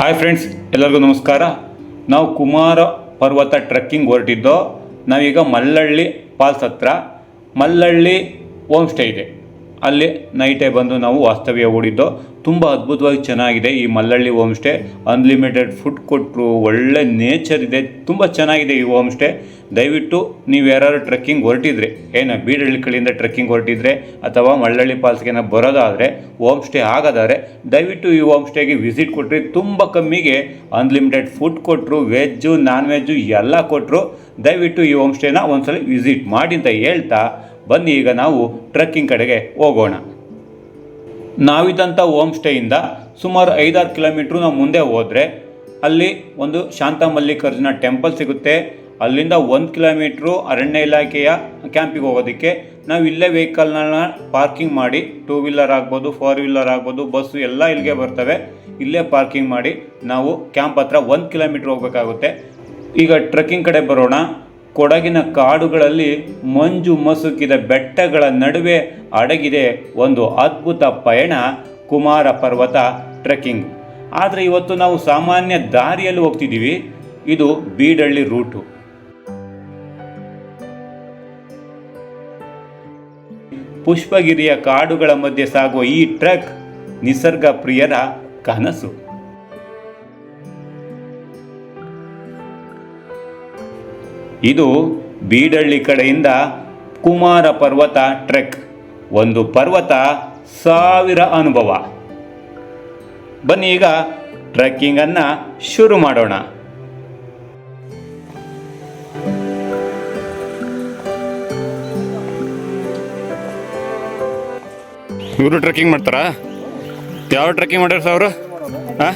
Hi friends ಎಲ್ಲರಿಗೂ ನಮಸ್ಕಾರ. ನಾವು ಕುಮಾರ ಪರ್ವತ ಟ್ರೆಕ್ಕಿಂಗ್ ಹೊರಟಿದ್ದೋ, ನಾವೀಗ ಮಲ್ಲಳ್ಳಿ ಫಾಲ್ಸ್ ಹತ್ರ ಮಲ್ಲಳ್ಳಿ ಹೋಮ್ ಸ್ಟೇ ಇದೆ. ಅಲ್ಲಿ ನೈಟೇ ಬಂದು ನಾವು ವಾಸ್ತವ್ಯ ಹೂಡಿದ್ದು. ತುಂಬ ಅದ್ಭುತವಾಗಿ ಚೆನ್ನಾಗಿದೆ ಈ Mallalli home stay unlimited food ಕೊಟ್ಟರು ಒಳ್ಳೆ ನೇಚರ್ ಇದೆ. ತುಂಬ ಚೆನ್ನಾಗಿದೆ ಈ ಹೋಮ್ ಸ್ಟೇ ದಯವಿಟ್ಟು ನೀವು ಯಾರು ಟ್ರೆಕ್ಕಿಂಗ್ ಹೊರಟಿದ್ರೆ, ಏನು ಕಡೆಯಿಂದ ಟ್ರೆಕ್ಕಿಂಗ್ ಹೊರಟಿದ್ರೆ ಅಥವಾ ಮಳ್ಳಳ್ಳಿ ಪಾಲ್ಸ್ಗೆನ ಬರೋದಾದರೆ ಹೋಮ್ ಸ್ಟೇ ಆಗೋದಾದರೆ, ದಯವಿಟ್ಟು ಈ ಹೋಮ್ ಸ್ಟೇಗೆ ವಿಸಿಟ್ ಕೊಟ್ಟರೆ ತುಂಬ ಕಮ್ಮಿಗೆ ಅನ್ಲಿಮಿಟೆಡ್ ಫುಡ್ ಕೊಟ್ಟರು ವೆಜ್ಜು ನಾನ್ ವೆಜ್ಜು ಎಲ್ಲ ಕೊಟ್ಟರು ದಯವಿಟ್ಟು ಈ ಹೋಮ್ ಸ್ಟೇನ ಒಂದ್ಸಲ ವಿಸಿಟ್ ಮಾಡಿ ಅಂತ ಹೇಳ್ತಾ ಬನ್ನಿ ಈಗ ನಾವು ಟ್ರೆಕ್ಕಿಂಗ್ ಕಡೆಗೆ ಹೋಗೋಣ. ನಾವಿದ್ದಂಥ ಹೋಮ್ ಸ್ಟೇಯಿಂದ ಸುಮಾರು ಐದಾರು ಕಿಲೋಮೀಟ್ರು ನಾವು ಮುಂದೆ ಹೋದರೆ ಅಲ್ಲಿ ಒಂದು ಶಾಂತ ಮಲ್ಲಿಕಾರ್ಜುನ ಟೆಂಪಲ್ ಸಿಗುತ್ತೆ. ಅಲ್ಲಿಂದ ಒಂದು ಕಿಲೋಮೀಟ್ರು ಅರಣ್ಯ ಇಲಾಖೆಯ ಕ್ಯಾಂಪಿಗೆ ಹೋಗೋದಕ್ಕೆ ನಾವು ಇಲ್ಲೇ ವೆಹಿಕಲ್ನ ಪಾರ್ಕಿಂಗ್ ಮಾಡಿ, ಟೂ ವೀಲರ್ ಆಗ್ಬೋದು, ಫೋರ್ ವೀಲರ್ ಆಗ್ಬೋದು ಬಸ್ಸು ಎಲ್ಲ ಇಲ್ಲಿಗೆ ಬರ್ತವೆ. ಇಲ್ಲೇ ಪಾರ್ಕಿಂಗ್ ಮಾಡಿ ನಾವು ಕ್ಯಾಂಪ್ ಹತ್ರ ಒಂದು ಕಿಲೋಮೀಟ್ರ್ ಹೋಗಬೇಕಾಗುತ್ತೆ. ಈಗ ಟ್ರೆಕ್ಕಿಂಗ್ ಕಡೆ ಬರೋಣ. ಕೊಡಗಿನ ಕಾಡುಗಳಲ್ಲಿ ಮಂಜು ಮಸುಕಿದ ಬೆಟ್ಟಗಳ ನಡುವೆ ಅಡಗಿದೆ ಒಂದು ಅದ್ಭುತ ಪಯಣ ಕುಮಾರ ಪರ್ವತ ಟ್ರೆಕ್ಕಿಂಗ್. ಆದರೆ ಇವತ್ತು ನಾವು ಸಾಮಾನ್ಯ ದಾರಿಯಲ್ಲಿ ಹೋಗ್ತಿದ್ದೀವಿ. ಇದು ಬೀಡಳ್ಳಿ ರೂಟು. ಪುಷ್ಪಗಿರಿಯ ಕಾಡುಗಳ ಮಧ್ಯೆ ಸಾಗುವ ಈ ಟ್ರಕ್ ನಿಸರ್ಗ ಪ್ರಿಯರ ಕನಸು. ಇದು ಬೀಡಳ್ಳಿ ಕಡೆಯಿಂದ ಕುಮಾರ ಪರ್ವತ ಟ್ರೆಕ್. ಒಂದು ಪರ್ವತ ಸಾವಿರ ಅನುಭವ. ಬನ್ನಿ ಈಗ ಟ್ರೆಕ್ಕಿಂಗನ್ನು ಶುರು ಮಾಡೋಣ. ಇವರು ಟ್ರೆಕ್ಕಿಂಗ್ ಮಾಡ್ತಾರಾ? ಯಾವ ಟ್ರೆಕ್ಕಿಂಗ್ ಮಾಡ್ಯಾರ ಸರ್ ಅವರು ಹಾಂ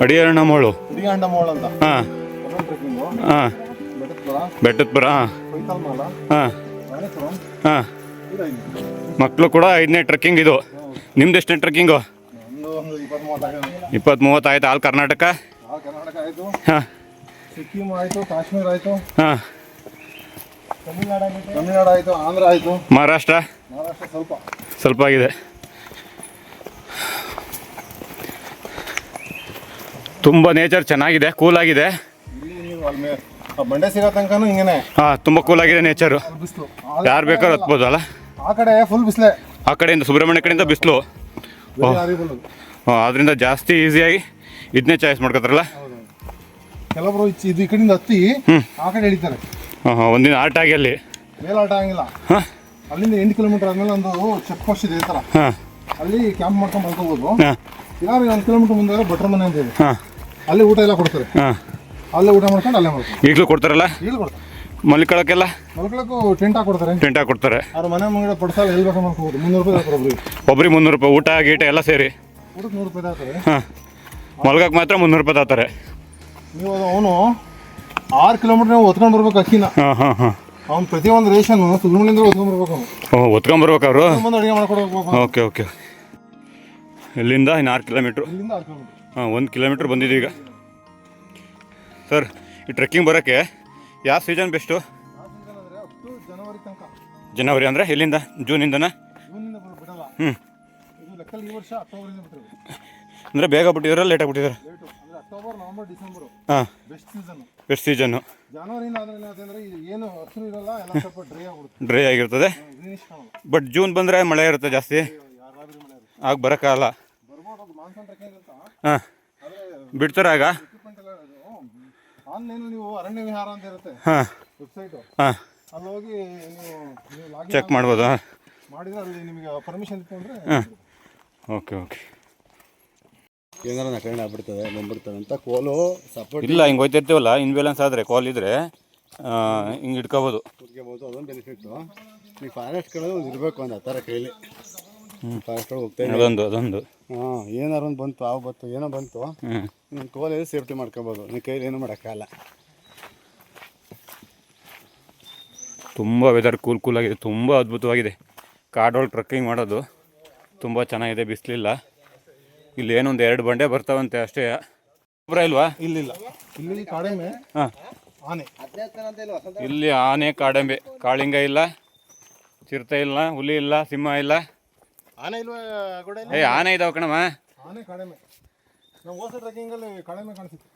ಅಡಿಯಾರಣ್ಣ ಮೋಳು. ಹುಡಿಗಂಡ ಮೋಳ ಅಂತ. ಹಾಂ. ಹಾಂ. ಬೆಟ್ಟದ ಬೆಟ್ಟದಪುರ ಹಾಂ. ಹಾಂ. ಮಕ್ಕಳು ಕೂಡ ಐದನೇ ಟ್ರೆಕ್ಕಿಂಗ್ ಇದು. ನಿಮ್ದು ಎಷ್ಟನೇ ಟ್ರೆಕ್ಕಿಂಗು? ಇಪ್ಪತ್ತ್ ಮೂವತ್ತು ಆಯ್ತು? ಆಲ್ ಕರ್ನಾಟಕ? ಹಾಂ ಸಿಕ್ಕಿಂ ಆಯಿತು. ಕಾಶ್ಮೀರ ಆಯಿತು. ಹಾಂ. ತಮಿಳ್ನಾಡು ಆಯಿತು ತಮಿಳ್ನಾಡು ಆಯಿತು ಆಂಧ್ರ ಆಯಿತು. ಮಹಾರಾಷ್ಟ್ರ? ಮಹಾರಾಷ್ಟ್ರ ಸ್ವಲ್ಪ. ಸ್ವಲ್ಪ ಆಗಿದೆ. ತುಂಬ ನೇಚರ್ ಚೆನ್ನಾಗಿದೆ ಕೂಲ್ ಆಗಿದೆ. ಬಂಡೆ ಸಿಗೋ ತನಕನೂ ಹಿಂಗೇನೆ. ಹಾಂ ತುಂಬ ಕೂಲ್ ಆಗಿದೆ ನೇಚರ್ ಬಿಸಿಲು. ಯಾರು ಬೇಕಾದ್ರೂ ಹತ್ಬೋದಲ್ಲ ಆ ಕಡೆ ಫುಲ್ ಬಿಸಿಲೆ. ಆ ಕಡೆಯಿಂದ ಸುಬ್ರಹ್ಮಣ್ಯ ಕಡೆಯಿಂದ ಬಿಸಿಲು. ಅದರಿಂದ ಜಾಸ್ತಿ ಈಸಿಯಾಗಿ ಇದನ್ನೇ ಚಾಯ್ಸ್ ಮಾಡ್ಕೋತಾರಲ್ಲ? ಕೆಲವರು ಇದು ಈ ಕಡೆಯಿಂದ ಹತ್ತಿ ಆ ಕಡೆ ಎಳಿತಾರೆ. ಹಾಂ ಹಾಂ ಒಂದಿನ ಆಟ ಆಗಿ ಅಲ್ಲಿ. ಮೇಲಾಟ ಆಗಂಗಿಲ್ಲ. ಹಾಂ. ಅಲ್ಲಿಂದ ಎಂಟು ಕಿಲೋಮೀಟರ್ ಆದಮೇಲೆ ಒಂದು ಚೆಕ್ ಪೋಸ್ಟ್ ಇದೆ ಈ ಥರ ಹಾಂ. ಅಲ್ಲಿ ಕ್ಯಾಂಪ್ ಮಾಡ್ಕೊಂಡು ಮಲ್ಕೋಬೋದು ಹಾಂ. ಇಲ್ಲ ಒಂದು ಕಿಲೋಮೀಟರ್ ಮುಂದೆ ಭಟ್ರ ಮನೆ ಅಂತ ಇದೆ ಹಾಂ. ಅಲ್ಲಿ ಊಟ ಎಲ್ಲ ಕೊಡ್ತಾರೆ. ಹಾಂ. ಅಲ್ಲೇ ಊಟ ಮಾಡ್ಕೊಂಡು ಅಲ್ಲೇ ಮಾಡ್ಕೊಂಡು ಈಗಲೂ ಕೊಡ್ತಾರಲ್ಲ? ಈಗಲೂ ಕೊಡ್ತಾರೆ. ಮಲ್ಕೊಳಕ್ಕೆಲ್ಲ? ಮಲ್ಕೊಳಕ್ಕೂ ಟೆಂಟ್ ಹಾಕೊಡ್ತಾರೆ ಟೆಂಟ್ ಕೊಡ್ತಾರೆ. ಅವ್ರ ಮನೆ ಮುಂಗಡೆ ಪಡ್ಸಾಲ ಎಲ್ಲಿ ಬೇಕು ಮಾಡ್ಕೋಬೋದು ಮುನ್ನೂರು ರೂಪಾಯಿ ಹಾಕ್ತಾರೆ ಒಬ್ರಿಗೆ. ಒಬ್ರಿಗೆ ಮುನ್ನೂರು ರೂಪಾಯಿ ಊಟ ಗೀಟ ಎಲ್ಲ ಸೇರಿ. ಊಟಕ್ಕೆ ನೂರು ರೂಪಾಯಿ ಹಾಕ್ತಾರೆ ಹಾಂ. ಮಲ್ಗಕ್ಕೆ ಮಾತ್ರ ಮುನ್ನೂರು ರೂಪಾಯಿ ತಾತಾರೆ ನೀವು ಅದು ಅವನು ಆರು ಕಿಲೋಮೀಟರ್ ನಾವು ಹೊತ್ಕೊಂಡು ಬರ್ಬೇಕು ಅಕ್ಕಿನ. ಹಾಂ ಹಾಂ ಹಾಂ. ಅವ್ನು ಪ್ರತಿಯೊಂದು ರೇಷನ್ ಸುಬ್ರಹ್ಮಣ್ಯದಿಂದ ಹೊತ್ಕೊಂಡು ಬರ್ಬೇಕು ಅವನು. ಓ ಹೊತ್ಕೊಂಬರ್ಬೇಕು ಅವರು? ಬಂದು ಅಡುಗೆ ಮಾಡ್ಕೊಡ್ಬೇಕು ಓಕೆ ಓಕೆ. ಇಲ್ಲಿಂದ ಇನ್ನು ಆರು ಕಿಲೋಮೀಟ್ರ್. ಇಲ್ಲಿಂದ ಆರು ಕಿಲೋಮೀಟರ್. ಹಾಂ ಒಂದು ಕಿಲೋಮೀಟ್ರ್ ಬಂದಿದ್ದೀವಿ ಈಗ. ಸರ್, ಈ ಟ್ರೆಕ್ಕಿಂಗ್ ಬರೋಕ್ಕೆ ಯಾವ ಸೀಸನ್ ಬೆಸ್ಟು ಜನವರಿ ತನಕ ಜನವರಿ ಅಂದರೆ ಎಲ್ಲಿಂದ? ಜೂನಿಂದನಾ ಹ್ಞೂ ಅಂದರೆ ಬೇಗ ಬಿಟ್ಟಿದ್ರೆ ಲೇಟ್ ಆಗಿಬಿಟ್ಟಿದ್ರೆ ಅಕ್ಟೋಬರ್ ನವಂಬರ್ ಡಿಸೆಂಬರು ಹಾಂ. ಬೆಸ್ಟ್ ಸೀಸನ್ ಬೆಸ್ಟ್ ಸೀಸನ್ನು ಸ್ವಲ್ಪ ಡ್ರೈ ಆಗಿರ್ತದೆ. ಬಟ್ ಜೂನ್ ಬಂದರೆ ಮಳೆ ಇರುತ್ತೆ ಜಾಸ್ತಿ. ಆಗ ಬರೋಕ್ಕಾಗಲ್ಲ. ಹಾಂ. ಬಿಡ್ತಾರೆ ಆಗ? ಆನ್ಲೈನ್ ನೀವು ಅರಣ್ಯ ವಿಹಾರ ಅಂತ ಇರುತ್ತೆ. ಹಾಂ. ವೆಬ್ಸೈಟು. ಹಾಂ. ಅಲ್ಲಿ ಹೋಗಿ ನೀವು ಚೆಕ್ ಮಾಡ್ಬೋದಾ? ಮಾಡಿದ್ರೆ ಅಲ್ಲಿ ನಿಮಗೆ ಪರ್ಮಿಷನ್ ಇಟ್ಕೊಂಡ್ರೆ ಹಾಂ. Okay okay. ಏನಾರ ನಕರಣೆ ಆಗ್ಬಿಡ್ತದೆ ಬಂದ್ಬಿಡ್ತದೆ ಅಂತ ಕೋಲು ಸಪೋರ್ಟ್ ಇಲ್ಲ ಹಿಂಗೆ ಹೋಯ್ತಿರ್ತೀವಲ್ಲ ಇನ್ಬ್ಯಾಲೆನ್ಸ್ ಆದರೆ ಕಾಲ್ ಇದ್ದರೆ ಹಿಂಗೆ ಇಟ್ಕೋಬೋದು. ಕುತ್ಕೋಬೋದು ಅದೊಂದು ಬೆನಿಫಿಟ್ಟು ನೀವು ಫಾರೆಸ್ಟ್ಗಳು ಒಂದು ಇರಬೇಕು ಒಂದು ಆ ಥರ ಕೈಲಿ ಫಾರೆಸ್ಟ್ ಒಳಗೆ ಹೋಗ್ತಾ ಅದೊಂದು ಅದೊಂದು. ಹಾಂ ಏನಾರು ಒಂದು ಬಂತು ಆವ್ ಬಂತು ಏನೋ ಬಂತು. ಹ್ಞೂ ನಿಮ್ಮ ಕೋಲಲ್ಲಿ ಸೇಫ್ಟಿ ಮಾಡ್ಕೊಬೋದು. ನನ್ನ ಕೈಲಿ ಏನೂ ಮಾಡೋಕ್ಕಾಗಲ್ಲ. ತುಂಬ ವೆದರ್ ಕೂಲ್ ಕೂಲ್ ಆಗಿದೆ. ತುಂಬ ಅದ್ಭುತವಾಗಿದೆ. ಕಾಡೊಳಗೆ ಟ್ರಕ್ಕಿಂಗ್ ಮಾಡೋದು ತುಂಬ ಚೆನ್ನಾಗಿದೆ. ಬಿಸಿಲಿಲ್ಲ. ಇಲ್ಲಿ ಏನೊಂದು ಎರಡು ಬಂಡೆ ಬರ್ತಾವಂತೆ ಅಷ್ಟೇ. ಗೊಬ್ಬರ ಇಲ್ವಾ? ಇಲ್ಲಿಲ್ಲ. ಇಲ್ಲಿ ಹಾಂ. ಆನೆ. ಇಲ್ಲಿ ಆನೆ ಕಾಡೆಂಬೆ ಕಾಳಿಂಗ ಇಲ್ಲ ಚಿರತೆ ಇಲ್ಲ ಹುಲಿ ಇಲ್ಲ ಸಿಂಹ ಇಲ್ಲ. ಆನೆ ಇಲ್ವಾ ಏ ಆನೆ ಇದಾವ ಕಣಮ್ಮ. ಆನೆ ನಮ್ಮ ಹೊಸ ಟ್ರೆಕ್ಕಿಂಗಲ್ಲಿ ಕಡಿಮೆ ಕಾಣಿಸುತ್ತೆ.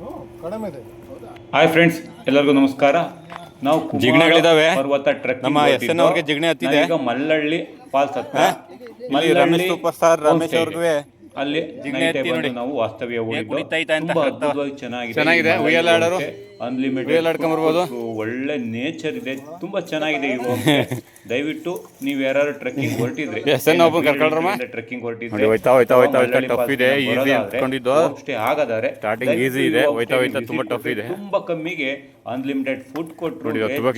ಹ್ಞೂ ಕಡಿಮೆ ಇದೆ. ಹಾಯ್ ಫ್ರೆಂಡ್ಸ್ ಎಲ್ಲರಿಗೂ ನಮಸ್ಕಾರ. ನಾವು ಕುಮಾರ ಜಿಗಣೆಗಳಿದಾವೆ. ಪರ್ವತ ಟ್ರೆಕ್ ನಮ್ಮ ಅವ್ರಿಗೆ ಜಿಗಣೆ ಹತ್ತಿದೆ. ಈಗ ಮಲ್ಲಳ್ಳಿ ಫಾಲ್ಸ್ ಹತ್ರ. ಇಲ್ಲಿ ರಮೇಶ್ ಸೂಪರ್ ಸ್ಟಾರ್ ರಮೇಶ್ ಅವ್ರಿಗೂ ಅಲ್ಲಿ. ನಾವು ವಾಸ್ತವ್ಯ ಚೆನ್ನಾಗಿದೆ ಉಯ್ಯಾಲಾಡೋರು. ಅನ್ಲಿಮಿಟೆಡ್. ಒಳ್ಳೆ ನೇಚರ್ ಇದೆ ತುಂಬಾ ಚೆನ್ನಾಗಿದೆ ಇವು ದಯವಿಟ್ಟು ನೀವು ಯಾರು ಟ್ರೆಕ್ಕಿಂಗ್ ಹೊರಟಿದ್ರೆ. ಟ್ರೆಕ್ಕಿಂಗ್ ಹೊರಟಿದ್ರೆ ಹೋಯ್ತಾ, ಹೋಯ್ತಾ, ಹೋಯ್ತಾ, ಹೋಯ್ತಾ, tough ಇದೆ, easy ಅನ್ಸ್ಕೊಂಡಿದ್ದು. ಸ್ಟೇ ಆಗದಾರೆ ಸ್ಟಾರ್ಟಿಂಗ್ ಈಸಿ ಇದೆ, ಹೋಯ್ತಾ, ಹೋಯ್ತಾ, ತುಂಬಾ ಟಫ್ ಇದೆ. ತುಂಬಾ ಕಮ್ಮಿಗೆ ಅನ್ಲಿಮಿಟೆಡ್ ಫುಡ್ ಕೊಟ್ಟರು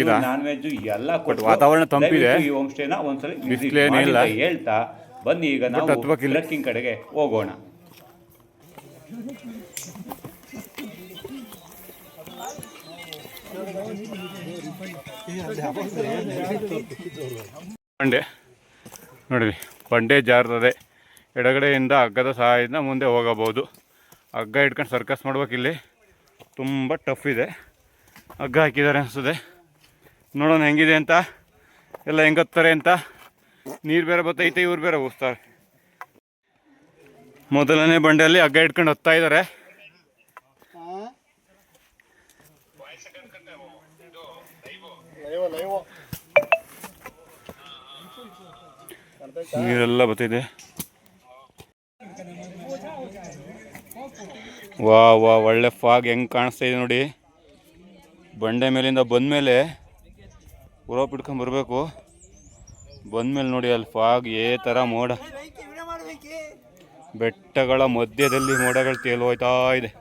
ನಾನ್ ವೆಜ್ ಎಲ್ಲ ಕೊಟ್ಟು ವಾತಾವರಣ ತಂಪಿದೆ. ಈ ಹೋಮ್ ಸ್ಟೇನ ಒಂದ್ಸಲ ಹೇಳ್ತಾ ಬನ್ನಿ ಈಗ ನಾವು. ಟ್ರೆಕ್ಕಿಂಗ್ ಕಡೆಗೆ ಹೋಗೋಣ. ಬಂಡೆ. ನೋಡಿ ಬಂಡೆ ಜಾರ್ತದೆ ಎಡಗಡೆಯಿಂದ ಹಗ್ಗದ ಸಹಾಯದಿಂದ ಮುಂದೆ ಹೋಗಬಹುದು. ಹಗ್ಗ ಇಟ್ಕೊಂಡು ಸರ್ಕಸ್ ಮಾಡ್ಬೇಕಿಲ್ಲಿ ತುಂಬ ಟಫ್ ಇದೆ. ಹಗ್ಗ ಹಾಕಿದ್ದಾರೆ ಅನಿಸ್ತದೆ ನೋಡೋಣ ಹೆಂಗಿದೆ ಅಂತ. ಎಲ್ಲ ಹೆಂಗತ್ತಾರೆ ಅಂತ. ನೀರು ಬೇರೆ ಬತ್ತೈತೆ, ಇವ್ರು ಬೇರೆ ಹೋಗ್ತಾರೆ ಮೊದಲನೇ ಬಂಡೆಯಲ್ಲಿ ಹಗ್ಗ ಇಟ್ಕೊಂಡು ಹತ್ತಾ ಇದ್ದಾರೆ ನೀರೆಲ್ಲ ಬತ್ತೈತೆ. ವಾ ವಾ, ಒಳ್ಳೆ ಫಾಗ್ ಹೆಂಗೆ ಕಾಣಿಸ್ತಾ ಇದೆ ನೋಡಿ. ಬಂಡೆ ಮೇಲಿಂದ ಬಂದಮೇಲೆ ಉರೋಪ್ ಇಟ್ಕೊಂಡ್ ಬರಬೇಕು. ಬಂದಮೇಲೆ ನೋಡಿ ಅಲ್ಲಿ ಫಾಗ್ ಏ ತರ ಮೋಡ. ಬೆಟ್ಟಗಳ ಮಧ್ಯದಲ್ಲಿ ಮೋಡಗಳು ತೇಲೋಯ್ತಾ ಇದೆ.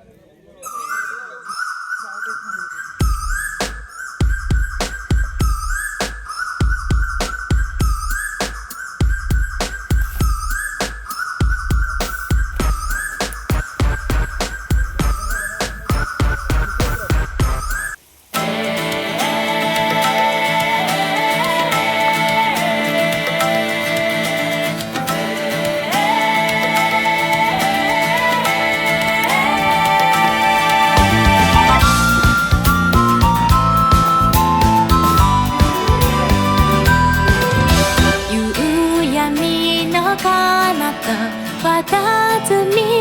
佇み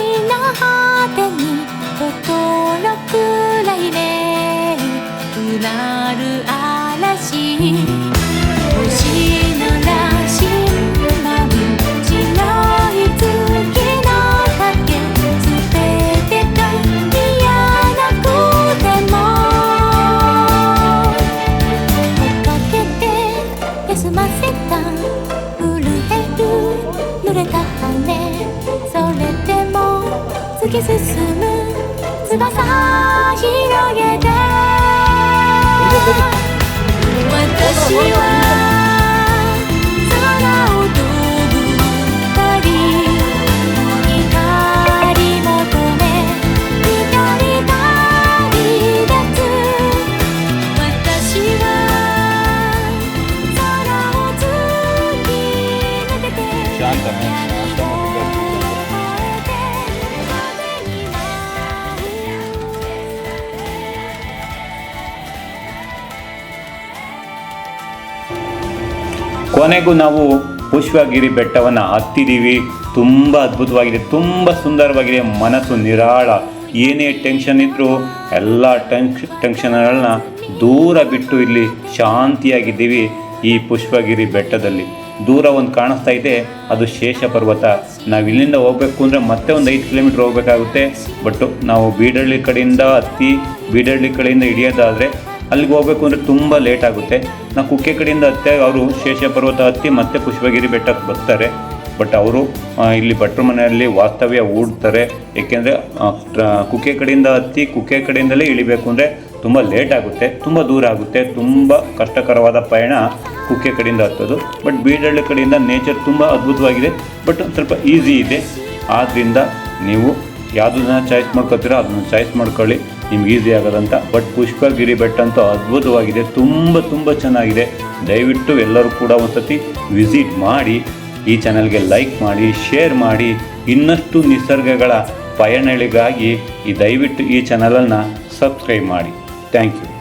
突き進む。翼広げて。私は空を飛ぶ鳥光求め一人旅立つ。私は空を突き抜けて ಕೊನೆಗೂ ನಾವು ಪುಷ್ಪಗಿರಿ ಬೆಟ್ಟವನ್ನು ಹತ್ತಿದ್ದೀವಿ ತುಂಬ ಅದ್ಭುತವಾಗಿದೆ, ತುಂಬ ಸುಂದರವಾಗಿದೆ, ಮನಸ್ಸು ನಿರಾಳ. ಏನೇ ಟೆನ್ಷನ್ ಇದ್ದರೂ ಎಲ್ಲ ಟೆನ್ಷ ಟೆನ್ಷನ್ಗಳನ್ನ ದೂರ ಬಿಟ್ಟು ಇಲ್ಲಿ ಶಾಂತಿಯಾಗಿದ್ದೀವಿ ಈ ಪುಷ್ಪಗಿರಿ ಬೆಟ್ಟದಲ್ಲಿ. ದೂರ ಒಂದು ಕಾಣಿಸ್ತಾ ಇದೆ, ಅದು ಶೇಷ ಪರ್ವತ. ನಾವು ಇಲ್ಲಿಂದ ಹೋಗಬೇಕು ಅಂದರೆ ಮತ್ತೆ ಒಂದು ಐದು ಕಿಲೋಮೀಟ್ರ್ ಹೋಗಬೇಕಾಗುತ್ತೆ. ಬಟ್ ನಾವು ಬೀಡಳ್ಳಿ ಕಡೆಯಿಂದ ಹತ್ತಿ, ಬೀಡಳ್ಳಿ ಕಡೆಯಿಂದ ಹಿಡಿಯೋದಾದರೆ ಅಲ್ಲಿಗೆ ಹೋಗಬೇಕು ಅಂದರೆ ತುಂಬ ಲೇಟ್ ಆಗುತ್ತೆ. ನಾವು ಕುಕ್ಕೆ ಕಡೆಯಿಂದ ಹತ್ತೆ, ಅವರು ಶೇಷ ಪರ್ವತ ಹತ್ತಿ ಮತ್ತೆ ಪುಷ್ಪಗಿರಿ ಬೆಟ್ಟಕ್ಕೆ ಬರ್ತಾರೆ. ಬಟ್ ಅವರು ಇಲ್ಲಿ ಭಟ್ರ ಮನೆಯಲ್ಲಿ ವಾಸ್ತವ್ಯ ಹೂಡ್ತಾರೆ. ಏಕೆಂದರೆ ಕುಕ್ಕೆ ಕಡೆಯಿಂದ ಹತ್ತಿ, ಕುಕ್ಕೆ ಕಡೆಯಿಂದಲೇ ಇಳಿಬೇಕು ಅಂದರೆ ತುಂಬ ಲೇಟ್ ಆಗುತ್ತೆ. ತುಂಬ ದೂರ ಆಗುತ್ತೆ. ತುಂಬ ಕಷ್ಟಕರವಾದ ಪಯಣ ಕುಕ್ಕೆ ಕಡೆಯಿಂದ ಹತ್ತೋದು. ಬಟ್ ಬೀಡಳ್ಳಿ ಕಡೆಯಿಂದ ನೇಚರ್ ತುಂಬ ಅದ್ಭುತವಾಗಿದೆ. ಬಟ್ ಸ್ವಲ್ಪ ಈಸಿ ಇದೆ. ಆದ್ದರಿಂದ ನೀವು ಯಾವುದನ್ನ ಚಾಯ್ಸ್ ಮಾಡ್ಕೊತೀರೋ ಅದನ್ನು ಚಾಯ್ಸ್ ಮಾಡ್ಕೊಳ್ಳಿ. ನಿಮ್ಗೆ ಈಸಿ ಆಗೋದಂತ ಬಟ್ ಪುಷ್ಪಗಿರಿ ಬೆಟ್ಟ ಅಂತೂ ಅದ್ಭುತವಾಗಿದೆ, ತುಂಬ ತುಂಬ ಚೆನ್ನಾಗಿದೆ. ದಯವಿಟ್ಟು ಎಲ್ಲರೂ ಕೂಡ ಒಂದ್ಸತಿ ವಿಸಿಟ್ ಮಾಡಿ, ಈ ಚಾನಲ್ಗೆ ಲೈಕ್ ಮಾಡಿ ಶೇರ್ ಮಾಡಿ, ಇನ್ನಷ್ಟು ನಿಸರ್ಗಗಳ ಪಯಣಗಳಿಗಾಗಿ ಈ ದಯವಿಟ್ಟು ಈ ಚಾನಲನ್ನು ಸಬ್ಸ್ಕ್ರೈಬ್ ಮಾಡಿ. Thank you